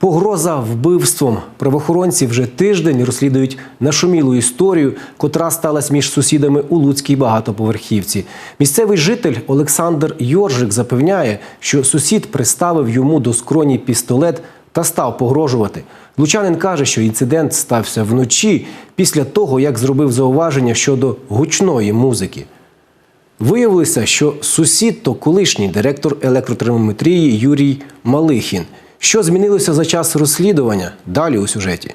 Погроза вбивством. Правоохоронці вже тиждень розслідують нашумілу історію, котра сталася між сусідами у Луцькій багатоповерхівці. Місцевий житель Олександр Йоржик запевняє, що сусід приставив йому до скроні пістолет та став погрожувати. Лучанин каже, що інцидент стався вночі після того, як зробив зауваження щодо гучної музики. Виявилося, що сусід то колишній директор електротермометрії Юрій Малихін. Що змінилося за час розслідування? Далі у сюжеті.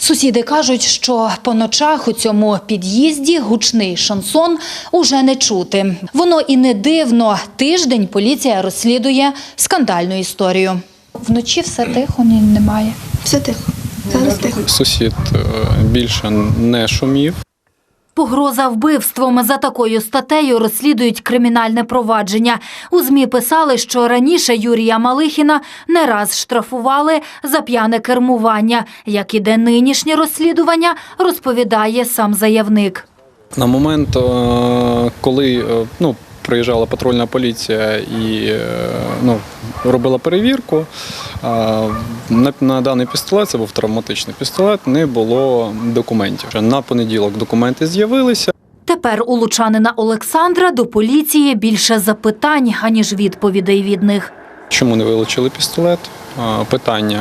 Сусіди кажуть, що по ночах у цьому під'їзді гучний шансон уже не чути. Воно і не дивно. Тиждень поліція розслідує скандальну історію. Вночі все тихо, ні, немає. Все тихо. Зараз тихо. Сусід е, більше не шумів. Погроза вбивством за такою статтею розслідують кримінальне провадження. У ЗМІ писали, що раніше Юрія Малихіна не раз штрафували за п'яне кермування. Як іде нинішнє розслідування, розповідає сам заявник. На момент, е, коли е, ну, приїжджала патрульна поліція і е, ну, робила перевірку, на, на даний пістолет, це був травматичний пістолет, не було документів. На понеділок документи з'явилися. Тепер у лучанина Олександра до поліції більше запитань, аніж відповідей від них. Чому не вилучили пістолет? Питання,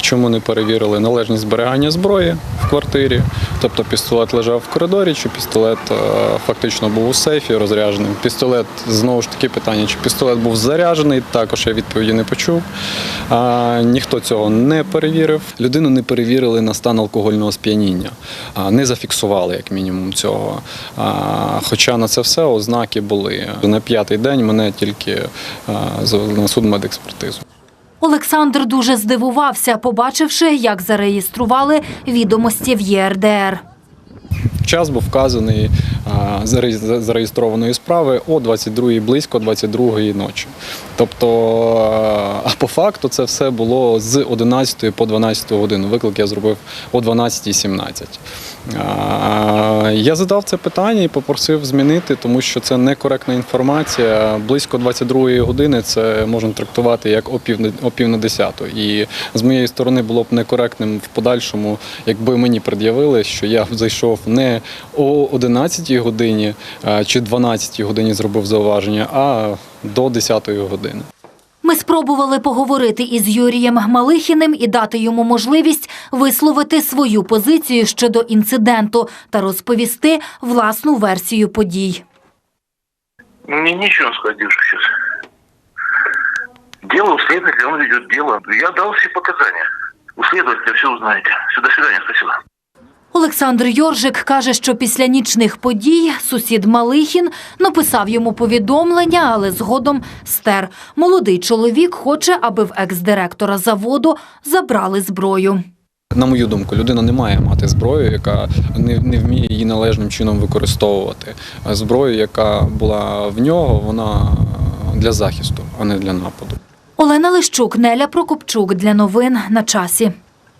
чому не перевірили належність зберігання зброї квартирі. Тобто пістолет лежав в коридорі, чи пістолет е, фактично був у сейфі розряджений. Пістолет, знову ж таки, питання, чи пістолет був заряджений, також я відповіді не почув. А, Ніхто цього не перевірив. Людину не перевірили на стан алкогольного сп'яніння, не зафіксували як мінімум цього. А, Хоча на це все ознаки були. На п'ятий день мене тільки завели на судмедекспертизу. Олександр дуже здивувався, побачивши, як зареєстрували відомості в ЄРДР. Час був вказаний зареєстрованої справи о 22 близько 22-ї ночі. Тобто, а по факту це все було з 11 по 12 годину. Виклик я зробив о 12.17. Я задав це питання і попросив змінити, тому що це некоректна інформація. Близько 22-ї години це можна трактувати як о пів, на- 10. І з моєї сторони було б некоректним в подальшому, якби мені пред'явили, що я зайшов не о 11 годині а, чи 12 годині зробив зауваження, а до 10 години. Ми спробували поговорити із Юрієм Малихіним і дати йому можливість висловити свою позицію щодо інциденту та розповісти власну версію подій. Мне нечего сказать девушке сейчас. Дело у следователя, он ведет дело. Я дал все показания. У следователя все узнаете. Все, до свидания, спасибо. Олександр Йоржик каже, що після нічних подій сусід Малихін написав йому повідомлення, але згодом стер. Молодий чоловік хоче, аби в екс-директора заводу забрали зброю. На мою думку, людина не має мати зброю, яка не, не вміє її належним чином використовувати. Зброю, яка була в нього, вона для захисту, а не для нападу. Олена Лищук, Неля Прокопчук для новин на часі.